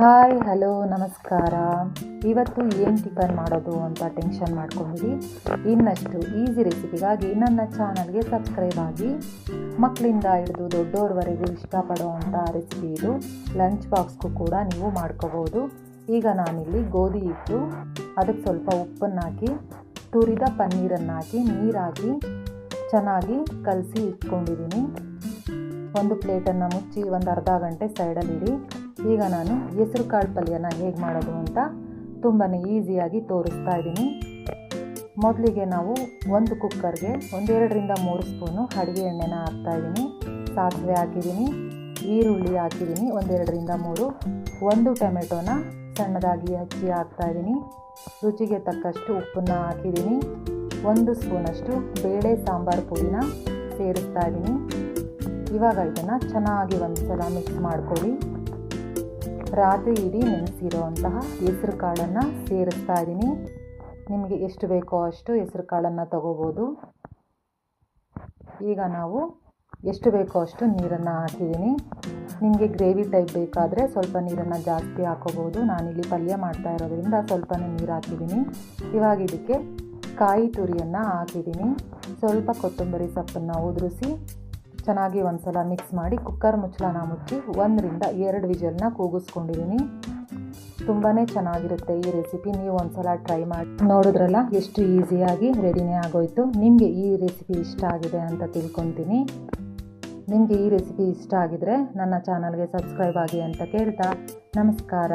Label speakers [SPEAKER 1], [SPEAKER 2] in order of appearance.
[SPEAKER 1] Hi, hello, ನಮಸ್ಕಾರ. ಇವತ್ತು ಏನು ಟಿಫನ್ ಮಾಡೋದು ಅಂತ ಟೆನ್ಷನ್ ಮಾಡ್ಕೊಂಡಿರಿ ಇನ್ನಷ್ಟು ಈಸಿ ರೆಸಿಪಿಗಾಗಿ ನನ್ನ ಚಾನಲ್ಗೆ ಸಬ್ಸ್ಕ್ರೈಬ್ ಆಗಿ ಮಕ್ಕಳಿಂದ ಹಿಡಿದು ದೊಡ್ಡೋರ್ವರೆಗೂ ಇಷ್ಟಪಡುವಂಥ ರೆಸಿಪಿ ಇದು. ಲಂಚ್ ಬಾಕ್ಸ್ಗೂ ಕೂಡ ನೀವು ಮಾಡ್ಕೋಬೋದು. ಈಗ ನಾನಿಲ್ಲಿ ಗೋಧಿ ಇಟ್ಟು ಅದಕ್ಕೆ ಸ್ವಲ್ಪ ಉಪ್ಪನ್ನು ಹಾಕಿ, ತುರಿದ ಪನ್ನೀರನ್ನು ಹಾಕಿ ನೀರಾಗಿ ಚೆನ್ನಾಗಿ ಕಲಸಿ ಇಟ್ಕೊಂಡಿದ್ದೀನಿ. ಒಂದು ಪ್ಲೇಟನ್ನು ಮುಚ್ಚಿ ಒಂದು ಅರ್ಧ ಗಂಟೆ ಸೈಡಲ್ಲಿಡಿ ಈಗ ನಾನು ಹೆಸರು ಕಾಳು ಪಲ್ಯನ ಹೇಗೆ ಮಾಡೋದು ಅಂತ ತುಂಬಾ ಈಸಿಯಾಗಿ ತೋರಿಸ್ತಾ ಇದ್ದೀನಿ. ಮೊದಲಿಗೆ ನಾವು ಒಂದು ಕುಕ್ಕರ್ಗೆ ಒಂದೆರಡರಿಂದ ಮೂರು ಸ್ಪೂನು ಅಡುಗೆ ಎಣ್ಣೆನ ಹಾಕ್ತಾಯಿದ್ದೀನಿ ಸಾಸಿವೆ ಹಾಕಿದ್ದೀನಿ, ಈರುಳ್ಳಿ ಹಾಕಿದ್ದೀನಿ, ಒಂದೆರಡರಿಂದ ಮೂರು. ಒಂದು ಟೊಮೆಟೊನ ಸಣ್ಣದಾಗಿ ಹಚ್ಚಿ ಹಾಕ್ತಾಯಿದ್ದೀನಿ ರುಚಿಗೆ ತಕ್ಕಷ್ಟು ಉಪ್ಪನ್ನು ಹಾಕಿದ್ದೀನಿ. ಒಂದು ಸ್ಪೂನಷ್ಟು ಬೇಳೆ ಸಾಂಬಾರು ಪುಡಿನ ಸೇರಿಸ್ತಾ ಇದ್ದೀನಿ. ಇವಾಗ ಇದನ್ನು ಚೆನ್ನಾಗಿ ಒಂದು ಸಲ ಮಿಕ್ಸ್ ಮಾಡ್ಕೊಳ್ಳಿ. ರಾತ್ರಿ ಇಡೀ ನೆನೆಸಿರೋವಂತಹ ಹೆಸರು ಕಾಳನ್ನು ಸೇರಿಸ್ತಾ ಇದ್ದೀನಿ. ನಿಮಗೆ ಎಷ್ಟು ಬೇಕೋ ಅಷ್ಟು ಹೆಸರು ಕಾಳನ್ನು ತಗೋಬೋದು. ಈಗ ನಾವು ಎಷ್ಟು ಬೇಕೋ ಅಷ್ಟು ನೀರನ್ನು ಹಾಕಿದ್ದೀನಿ. ನಿಮಗೆ ಗ್ರೇವಿ ಟೈಪ್ ಬೇಕಾದರೆ ಸ್ವಲ್ಪ ನೀರನ್ನು ಜಾಸ್ತಿ ಹಾಕೋಬೋದು. ನಾನಿಲ್ಲಿ ಪಲ್ಯ ಮಾಡ್ತಾ ಇರೋದ್ರಿಂದ ಸ್ವಲ್ಪನೇ ನೀರು ಹಾಕಿದ್ದೀನಿ. ಇವಾಗ ಇದಕ್ಕೆ ಕಾಯಿ ತುರಿಯನ್ನು ಹಾಕಿದ್ದೀನಿ. ಸ್ವಲ್ಪ ಕೊತ್ತಂಬರಿ ಸೊಪ್ಪನ್ನು ಉದುರಿಸಿ ಚೆನ್ನಾಗಿ ಒಂದು ಸಲ ಮಿಕ್ಸ್ ಮಾಡಿ ಕುಕ್ಕರ್ ಮುಚ್ಚಳನ ಮುಚ್ಚಿ ಒಂದರಿಂದ ಎರಡು ವಿಜಲ್ನ ಕೂಗಿಸ್ಕೊಂಡಿದ್ದೀನಿ ತುಂಬಾ ಚೆನ್ನಾಗಿರುತ್ತೆ ಈ ರೆಸಿಪಿ ನೀವು ಒಂದು ಸಲ ಟ್ರೈ ಮಾಡಿ ನೋಡಿದ್ರಲ್ಲ ಎಷ್ಟು ಈಸಿಯಾಗಿ ರೆಡಿನೇ ಆಗೋಯ್ತು. ನಿಮಗೆ ಈ ರೆಸಿಪಿ ಇಷ್ಟ ಆಗಿದೆ ಅಂತ ತಿಳ್ಕೊತೀನಿ. ನಿಮಗೆ ಈ ರೆಸಿಪಿ ಇಷ್ಟ ಆಗಿದರೆ ನನ್ನ ಚಾನಲ್ಗೆ ಸಬ್ಸ್ಕ್ರೈಬ್ ಆಗಿ ಅಂತ ಕೇಳ್ತಾ. ನಮಸ್ಕಾರ.